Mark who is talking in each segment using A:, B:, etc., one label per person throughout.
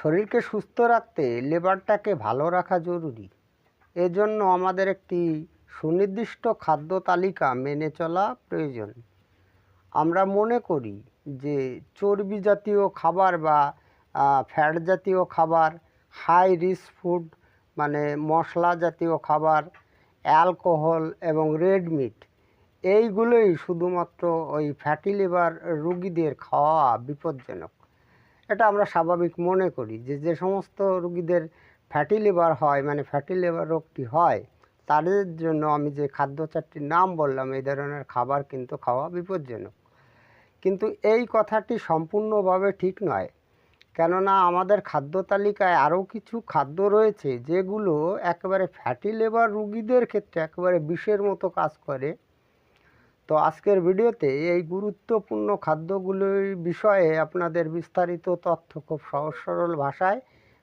A: শরীরকে সুস্থ রাখতে লেবারটাকে ভালো রাখা জরুরি। এজন্য আমাদের একটি সুনির্দিষ্ট খাদ্য তালিকা মেনে চলা প্রয়োজন। আমরা মনে করি যে চর্বি জাতীয় খাবার বা ফ্যাট জাতীয় খাবার হাই রিস্ক ফুড মানে মশলা জাতীয় খাবার অ্যালকোহল এবং রেড মিট এইগুলোই শুধুমাত্র ওই ফ্যাটি লিভার রুগীদের খাওয়া বিপজ্জনক। এটা আমরা স্বাভাবিক মনে করি যে যে সমস্ত রুগীদের ফ্যাটি লিভার হয় মানে ফ্যাটি লিভার রোগটি হয়, তাদের জন্য আমি যে খাদ্য চারটির নাম বললাম, এই ধরনের খাবার কিন্তু খাওয়া বিপজ্জনক। কিন্তু এই কথাটি সম্পূর্ণভাবে ঠিক নয়। কেননা আমাদের খাদ্য তালিকায় আরও কিছু খাদ্য রয়েছে, যেগুলো একেবারে ফ্যাটি লিভার রুগীদের ক্ষেত্রে একেবারে বিষের মতো কাজ করে। তো আজকের ভিডিওতে এই গুরুত্বপূর্ণ খাদ্যগুলোর বিষয়ে আপনাদের বিস্তারিত তথ্য খুব সহজ সরল ভাষায়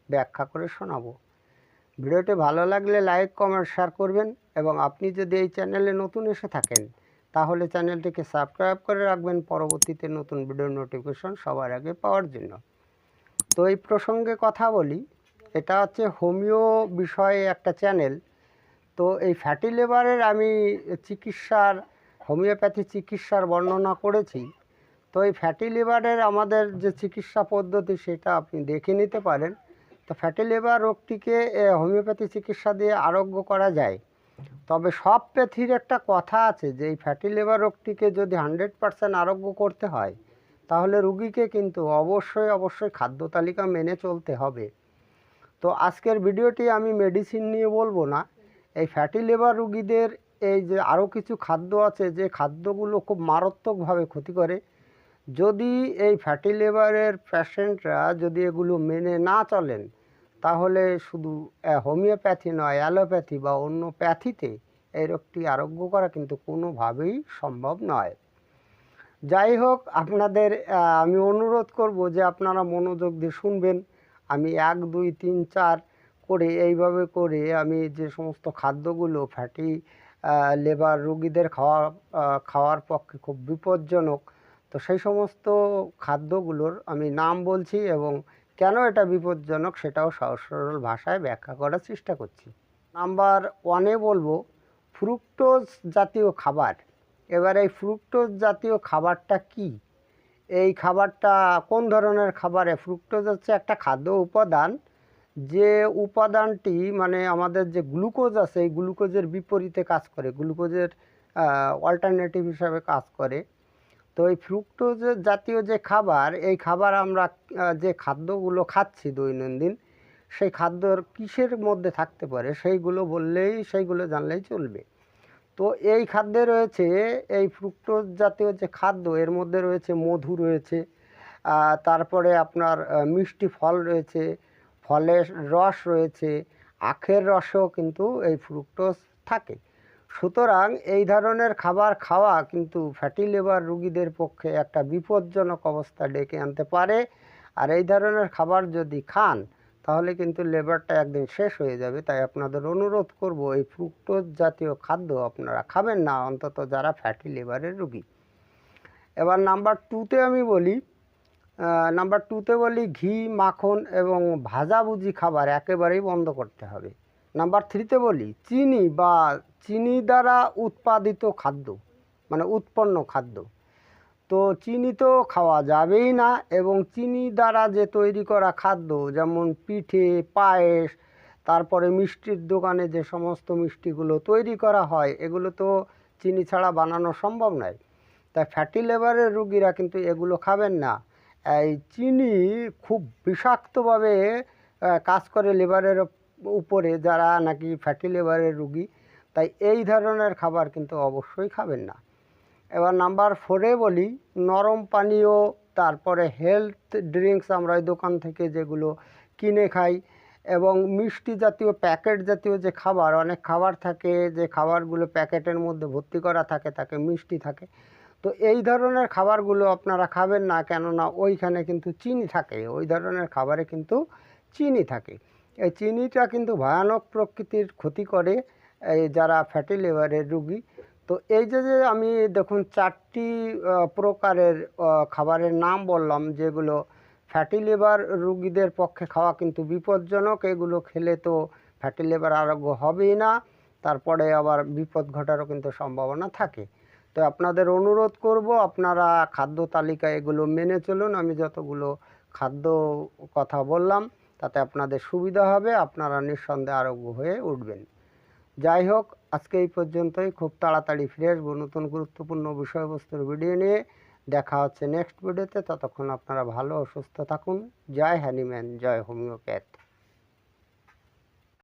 A: ব্যাখ্যা করে শোনাবো। ভিডিওটি ভালো লাগলে লাইক, কমেন্ট, শেয়ার করবেন এবং আপনি যদি এই চ্যানেলে নতুন এসে থাকেন, তাহলে চ্যানেলটিকে সাবস্ক্রাইব করে রাখবেন পরবর্তীতে নতুন ভিডিও নোটিফিকেশন সবার আগে পাওয়ার জন্য। তো এই প্রসঙ্গে কথা বলি, এটা হচ্ছে হোমিও বিষয়ে একটা চ্যানেল। তো এই ফ্যাটি লিভারের আমি চিকিৎসার হোমিওপ্যাথি চিকিৎসার বর্ণনা করেছি, তো এই ফ্যাটি লিভারের আমাদের যে চিকিৎসা পদ্ধতি সেটা আপনি দেখে নিতে পারেন। তো ফ্যাটি লিভার রোগটিকে হোমিওপ্যাথি চিকিৎসা দিয়ে আরোগ্য করা যায়। তবে সব প্যাথির একটা কথা আছে যে, এই ফ্যাটি লিভার রোগটিকে যদি হান্ড্রেড পারসেন্ট আরোগ্য করতে হয়, তাহলে রুগীকে কিন্তু অবশ্যই অবশ্যই খাদ্য তালিকা মেনে চলতে হবে। তো আজকের ভিডিওটি আমি মেডিসিন নিয়ে বলব না। এই ফ্যাটি লিভার রুগীদের এই যে আরও কিছু খাদ্য আছে যে খাদ্যগুলো খুব মারাত্মকভাবে ক্ষতি করে, যদি এই ফ্যাটি লিভারের পেশেন্টরা যদি এগুলো মেনে না চলেন, তাহলে শুধু হোমিওপ্যাথি নয় অ্যালোপ্যাথি বা অন্য প্যাথিতে এই রোগটি আরোগ্য করা কিন্তু কোনোভাবেই সম্ভব নয়। যাই হোক, আপনাদের আমি অনুরোধ করব যে আপনারা মনোযোগ দিয়ে শুনবেন। আমি এক, দুই, তিন, চার করে এইভাবে করে আমি যে সমস্ত খাদ্যগুলো ফ্যাটি লেবার রুগীদের খাওয়া খাওয়ার পক্ষে খুব বিপজ্জনক। তো সেই সমস্ত খাদ্যগুলোর আমি নাম বলছি এবং কেন এটা বিপজ্জনক সেটাও সহজ সরল ভাষায় ব্যাখ্যা করার চেষ্টা করছি। নাম্বার ওয়ানে বলব ফ্রুক্টোজ জাতীয় খাবার। এবার এই ফ্রুক্টোজ জাতীয় খাবারটা কি? এই খাবারটা কোন ধরনের খাবারে? ফ্রুক্টোজ হচ্ছে একটা খাদ্য উপাদান যে উপাদানটি মানে আমাদের যে গ্লুকোজ আছে, এই গ্লুকোজের বিপরীতে কাজ করে, গ্লুকোজের অল্টারনেটিভ হিসাবে কাজ করে। তো এই ফ্রুক্টোজ জাতীয় যে খাবার, এই খাবার আমরা যে খাদ্যগুলো খাচ্ছি দৈনন্দিন, সেই খাদ্যর কিসের মধ্যে থাকতে পারে, সেইগুলো বললেই, সেইগুলো জানলেই চলবে। তো এই খাদ্যে রয়েছে, এই ফ্রুক্টোজ জাতীয় যে খাদ্য, এর মধ্যে রয়েছে মধু রয়েছে তারপরে আপনার মিষ্টি ফল রয়েছে ফলের রস রয়েছে, আখের রসও কিন্তু এই ফ্রুক্টোজ থাকে। সুতরাং এই ধরনের খাবার খাওয়া কিন্তু ফ্যাটি লিভার রুগীদের পক্ষে একটা বিপজ্জনক অবস্থা ডেকে আনতে পারে। আর এই ধরনের খাবার যদি খান, তাহলে কিন্তু লেবারটা একদিন শেষ হয়ে যাবে। তাই আপনাদের অনুরোধ করব, এই ফ্রুক্টোজ জাতীয় খাদ্য আপনারা খাবেন না, অন্তত যারা ফ্যাটি লিভারের রুগী। এবার নাম্বার টুতে আমি বলি নাম্বার টুতে বলি ঘি, মাখন এবং ভাজাভুজি খাবার একেবারেই বন্ধ করতে হবে। নাম্বার থ্রিতে বলি চিনি বা চিনি দ্বারা উৎপাদিত খাদ্য মানে উৎপন্ন খাদ্য। তো চিনি তো খাওয়া যাবেই না এবং চিনি দ্বারা যে তৈরি করা খাদ্য, যেমন পিঠে, পায়েস, তারপরে মিষ্টির দোকানে যে সমস্ত মিষ্টিগুলো তৈরি করা হয়, এগুলো তো চিনি ছাড়া বানানো সম্ভব নয়। তাই ফ্যাটি লিভারের রুগীরা কিন্তু এগুলো খাবেন না। এই চিনি খুব বিষাক্তভাবে কাজ করে লিভারের উপরে যারা নাকি ফ্যাটি লিভারের রুগী, তাই এই ধরনের খাবার কিন্তু অবশ্যই খাবেন না। এবার নাম্বার ফোরে বলি, নরম পানীয়, তারপরে হেলথ ড্রিঙ্কস আমরা দোকান থেকে যেগুলো কিনে খাই, এবং মিষ্টি জাতীয়, প্যাকেট জাতীয় যে খাবার, অনেক খাবার থাকে, যে খাবারগুলো প্যাকেটের মধ্যে ভর্তি করা থাকে, তাকে মিষ্টি থাকে তো এই ধরনের খাবারগুলো আপনারা খাবেন না, কেননা ওইখানে কিন্তু চিনি থাকে। ওই ধরনের খাবারে কিন্তু চিনি থাকে। এই চিনিটা কিন্তু ভয়ানক প্রকৃতির ক্ষতি করে, এই যারা ফ্যাটি লিভারের রুগী। তো এই যে যে আমি দেখুন চারটি প্রকারের খাবারের নাম বললাম, যেগুলো ফ্যাটি লিভার রুগীদের পক্ষে খাওয়া কিন্তু বিপজ্জনক। এগুলো খেলে তো ফ্যাটি লিভার আরোগ্য হবেই না। তারপরে আবার বিপদ ঘটারও কিন্তু সম্ভাবনা থাকে। তো আপনাদের অনুরোধ করব, আপনারা খাদ্য তালিকা এগুলো মেনে চলুন। আমি যতগুলো খাদ্য কথা বললাম, তাতে আপনাদের সুবিধা হবে, আপনারা নিঃসন্দেহে আরোগ্য হয়ে উঠবেন। যাই হোক, আজকে এই পর্যন্তই। খুব তাড়াতাড়ি ফিরে আসব নতুন গুরুত্বপূর্ণ বিষয়বস্তুর ভিডিও নিয়ে দেখা হচ্ছে নেক্সট ভিডিওতে। ততক্ষণ আপনারা ভালো ও সুস্থ থাকুন। জয় হ্যানিম্যান জয় হোমিওপ্যাথ।